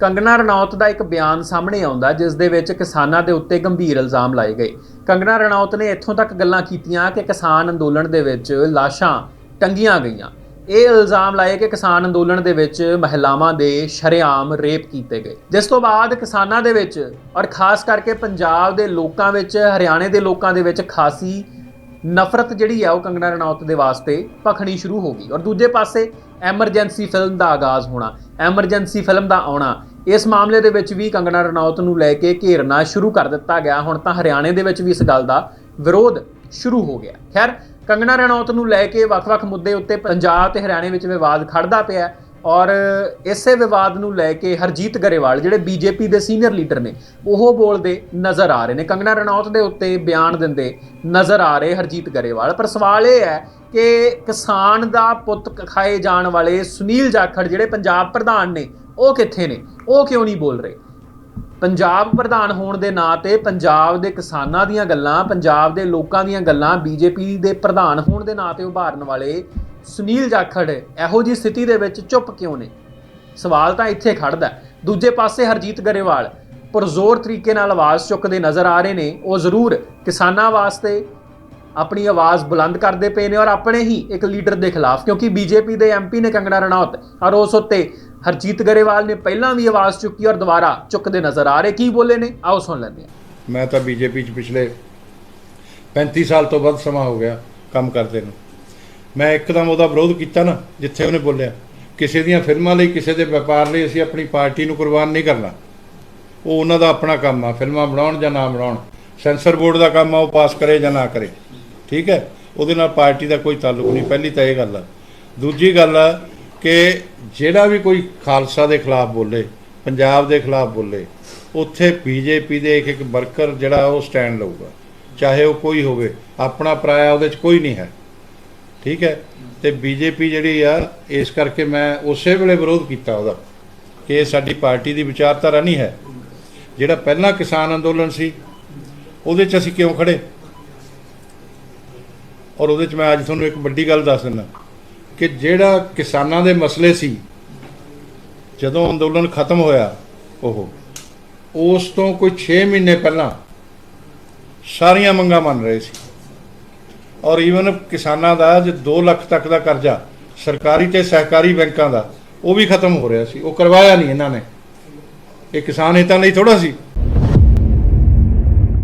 ਕੰਗਨਾ ਰਣੌਤ ਦਾ ਇੱਕ ਬਿਆਨ ਸਾਹਮਣੇ ਆਉਂਦਾ, ਜਿਸ ਦੇ ਵਿੱਚ ਕਿਸਾਨਾਂ ਦੇ ਉੱਤੇ ਗੰਭੀਰ ਇਲਜ਼ਾਮ ਲਾਏ ਗਏ। ਕੰਗਨਾ ਰਣੌਤ ਨੇ ਇੱਥੋਂ ਤੱਕ ਗੱਲਾਂ ਕੀਤੀਆਂ ਕਿ ਕਿਸਾਨ ਅੰਦੋਲਨ ਦੇ ਵਿੱਚ ਲਾਸ਼ਾਂ ਟੰਗੀਆਂ ਗਈਆਂ। ਇਹ ਇਲਜ਼ਾਮ ਲਾਏ ਕਿ ਕਿਸਾਨ ਅੰਦੋਲਨ ਦੇ ਵਿੱਚ ਮਹਿਲਾਵਾਂ ਦੇ ਸ਼ਰੇਆਮ ਰੇਪ ਕੀਤੇ ਗਏ। ਜਿਸ ਤੋਂ ਬਾਅਦ ਕਿਸਾਨਾਂ ਦੇ ਵਿੱਚ, ਔਰ ਖਾਸ ਕਰਕੇ ਪੰਜਾਬ ਦੇ ਲੋਕਾਂ ਵਿੱਚ, ਹਰਿਆਣੇ ਦੇ ਲੋਕਾਂ ਦੇ ਵਿੱਚ ਖਾਸੀ ਨਫ਼ਰਤ ਜਿਹੜੀ ਆ ਉਹ ਕੰਗਣਾ ਰਣੌਤ ਦੇ ਵਾਸਤੇ ਭਖਣੀ ਸ਼ੁਰੂ ਹੋ ਗਈ। ਔਰ ਦੂਜੇ ਪਾਸੇ ਐਮਰਜੈਂਸੀ ਫਿਲਮ ਦਾ ਆਗਾਜ਼ ਹੋਣਾ, ਐਮਰਜੈਂਸੀ ਫਿਲਮ ਦਾ ਆਉਣਾ, ਇਸ ਮਾਮਲੇ ਦੇ ਵਿੱਚ ਵੀ ਕੰਗਣਾ ਰਣੌਤ ਨੂੰ ਲੈ ਕੇ ਘੇਰਨਾ ਸ਼ੁਰੂ ਕਰ ਦਿੱਤਾ ਗਿਆ। ਹੁਣ ਤਾਂ ਹਰਿਆਣੇ ਦੇ ਵਿੱਚ ਵੀ ਇਸ ਗੱਲ ਦਾ ਵਿਰੋਧ ਸ਼ੁਰੂ ਹੋ ਗਿਆ। ਖੈਰ, ਕੰਗਣਾ ਰਣੌਤ ਨੂੰ ਲੈ ਕੇ ਵੱਖ-ਵੱਖ ਮੁੱਦੇ ਉੱਤੇ ਪੰਜਾਬ ਤੇ ਹਰਿਆਣੇ ਵਿੱਚ ਵਿਵਾਦ ਖੜਦਾ ਪਿਆ ਔਰ ਇਸੇ ਵਿਵਾਦ ਨੂੰ ਲੈ ਕੇ ਹਰਜੀਤ ਗਰੇਵਾਲ, ਜਿਹੜੇ ਬੀਜੇਪੀ ਦੇ ਸੀਨੀਅਰ ਲੀਡਰ ਨੇ, ਉਹ ਬੋਲਦੇ ਨਜ਼ਰ ਆ ਰਹੇ ਨੇ। ਕੰਗਣਾ ਰਣੌਤ ਦੇ ਉੱਤੇ ਬਿਆਨ ਦਿੰਦੇ ਨਜ਼ਰ ਆ ਰਹੇ ਹਰਜੀਤ ਗਰੇਵਾਲ। ਪਰ ਸਵਾਲ ਇਹ ਹੈ ਕਿ ਕਿਸਾਨ ਦਾ ਪੁੱਤ ਖਾਏ ਜਾਣ ਵਾਲੇ ਸੁਨੀਲ ਜਾਖੜ, ਜਿਹੜੇ ਪੰਜਾਬ ਪ੍ਰਧਾਨ ਨੇ, ਉਹ ਕਿੱਥੇ ਨੇ? ਉਹ ਕਿਉਂ ਨਹੀਂ ਬੋਲ ਰਹੇ? ਪੰਜਾਬ ਪ੍ਰਧਾਨ ਹੋਣ ਦੇ ਨਾਂ ਤੇ ਪੰਜਾਬ ਦੇ ਕਿਸਾਨਾਂ ਦੀਆਂ ਗੱਲਾਂ, ਪੰਜਾਬ ਦੇ ਲੋਕਾਂ ਦੀਆਂ ਗੱਲਾਂ, ਬੀਜੇਪੀ ਦੇ ਪ੍ਰਧਾਨ ਹੋਣ ਦੇ ਨਾਂ ਤੇ ਉਭਾਰਨ ਵਾਲੇ ਸੁਨੀਲ ਜਾਖੜ ਇਹੋ ਜੀ ਸਥਿਤੀ ਦੇ ਵਿੱਚ ਚੁੱਪ ਕਿਉਂ ਨੇ? ਸਵਾਲ ਤਾਂ ਇੱਥੇ ਖੜਦਾ ਦੂਜੇ ਪਾਸੇ ਹਰਜੀਤ ਗਰੇਵਾਲ ਪੁਰਜ਼ੋਰ ਤਰੀਕੇ ਨਾਲ ਆਵਾਜ਼ ਚੁੱਕਦੇ ਨਜ਼ਰ ਆ ਰਹੇ ਨੇ। ਉਹ ਜ਼ਰੂਰ ਕਿਸਾਨਾਂ ਵਾਸਤੇ ਆਪਣੀ ਆਵਾਜ਼ ਬੁਲੰਦ ਕਰਦੇ ਪਏ ਨੇ ਔਰ ਆਪਣੇ ਹੀ ਇੱਕ ਲੀਡਰ ਦੇ ਖਿਲਾਫ, ਕਿਉਂਕਿ ਬੀਜੇਪੀ ਦੇ ਐਮਪੀ ਨੇ ਕੰਗਣਾ ਰਣੌਤ ਔਰ ਉਸ ਉੱਤੇ ਹਰਜੀਤ ਗਰੇਵਾਲ ਨੇ ਪਹਿਲਾਂ ਵੀ ਆਵਾਜ਼ ਚੁੱਕੀ ਔਰ ਦੁਬਾਰਾ ਚੁੱਕਦੇ ਨਜ਼ਰ ਆ ਰਹੇ। ਕੀ ਬੋਲੇ ਨੇ? ਆਓ ਸੁਣ ਲੈਂਦੇ ਹਾਂ। ਮੈਂ ਤਾਂ ਬੀਜੇਪੀ 'ਚ ਪਿਛਲੇ 35 ਸਾਲ ਤੋਂ ਵੱਧ ਸਮਾਂ ਹੋ ਗਿਆ ਕੰਮ ਕਰਦੇ ਨੂੰ। ਮੈਂ ਇੱਕਦਮ ਉਹਦਾ ਵਿਰੋਧ ਕੀਤਾ ਨਾ, ਜਿੱਥੇ ਉਹਨੇ ਬੋਲਿਆ, ਕਿਸੇ ਦੀਆਂ ਫਿਲਮਾਂ ਲਈ, ਕਿਸੇ ਦੇ ਵਪਾਰ ਲਈ ਅਸੀਂ ਆਪਣੀ ਪਾਰਟੀ ਨੂੰ ਕੁਰਬਾਨ ਨਹੀਂ ਕਰਨਾ। ਉਹ ਉਹਨਾਂ ਦਾ ਆਪਣਾ ਕੰਮ ਆ, ਫਿਲਮਾਂ ਬਣਾਉਣ ਜਾਂ ਨਾ ਬਣਾਉਣ। ਸੈਂਸਰ ਬੋਰਡ ਦਾ ਕੰਮ ਆ, ਉਹ ਪਾਸ ਕਰੇ ਜਾਂ ਨਾ ਕਰੇ। ਠੀਕ ਹੈ? ਉਹਦੇ ਨਾਲ ਪਾਰਟੀ ਦਾ ਕੋਈ ਤਾਲੁਕ ਨਹੀਂ, ਪਹਿਲੀ ਤਾਂ ਇਹ ਗੱਲ ਆ। ਦੂਜੀ ਗੱਲ ਆ ਕਿ ਜਿਹੜਾ ਵੀ ਕੋਈ ਖਾਲਸਾ ਦੇ ਖਿਲਾਫ ਬੋਲੇ, ਪੰਜਾਬ ਦੇ ਖਿਲਾਫ ਬੋਲੇ, ਉੱਥੇ ਬੀਜੇਪੀ ਦੇ ਇੱਕ ਇੱਕ ਵਰਕਰ ਜਿਹੜਾ ਉਹ ਸਟੈਂਡ ਲਊਗਾ। ਚਾਹੇ ਉਹ ਕੋਈ ਹੋਵੇ, ਆਪਣਾ ਪਰਾਇਆ ਉਹਦੇ 'ਚ ਕੋਈ ਨਹੀਂ ਹੈ। ਠੀਕ ਹੈ? ਤੇ ਬੀਜੇਪੀ ਜਿਹੜੀ ਆ, ਇਸ ਕਰਕੇ ਮੈਂ ਉਸੇ ਵੇਲੇ ਵਿਰੋਧ ਕੀਤਾ ਉਹਦਾ ਕਿ ਇਹ ਸਾਡੀ ਪਾਰਟੀ ਦੀ ਵਿਚਾਰਧਾਰਾ ਨਹੀਂ ਹੈ। ਜਿਹੜਾ ਪਹਿਲਾਂ ਕਿਸਾਨ ਅੰਦੋਲਨ ਸੀ, ਉਹਦੇ 'ਚ ਅਸੀਂ ਕਿਉਂ ਖੜੇ? ਔਰ ਉਹਦੇ 'ਚ ਮੈਂ ਅੱਜ ਤੁਹਾਨੂੰ ਇੱਕ ਵੱਡੀ ਗੱਲ ਦੱਸ ਦਿੰਦਾ ਕਿ ਜਿਹੜਾ ਕਿਸਾਨਾਂ ਦੇ ਮਸਲੇ ਸੀ, ਜਦੋਂ ਅੰਦੋਲਨ ਖਤਮ ਹੋਇਆ, ਉਹ, ਉਸ ਤੋਂ ਕੋਈ 6 ਮਹੀਨੇ ਪਹਿਲਾਂ ਸਾਰੀਆਂ ਮੰਗਾਂ ਮੰਨ ਰਹੇ ਸੀ। ਔਰ ਈਵਨ ਕਿਸਾਨਾਂ ਦਾ ਜੇ 2 ਲੱਖ ਤੱਕ ਦਾ ਕਰਜ਼ਾ, ਸਰਕਾਰੀ ਤੇ ਸਹਿਕਾਰੀ ਬੈਂਕਾਂ ਦਾ, ਉਹ ਵੀ ਖਤਮ ਹੋ ਰਿਹਾ ਸੀ। ਉਹ ਕਰਵਾਇਆ ਨਹੀਂ ਇਹਨਾਂ ਨੇ। ਇਹ ਕਿਸਾਨ ਹਿੱਤਾਂ ਲਈ ਥੋੜਾ ਸੀ।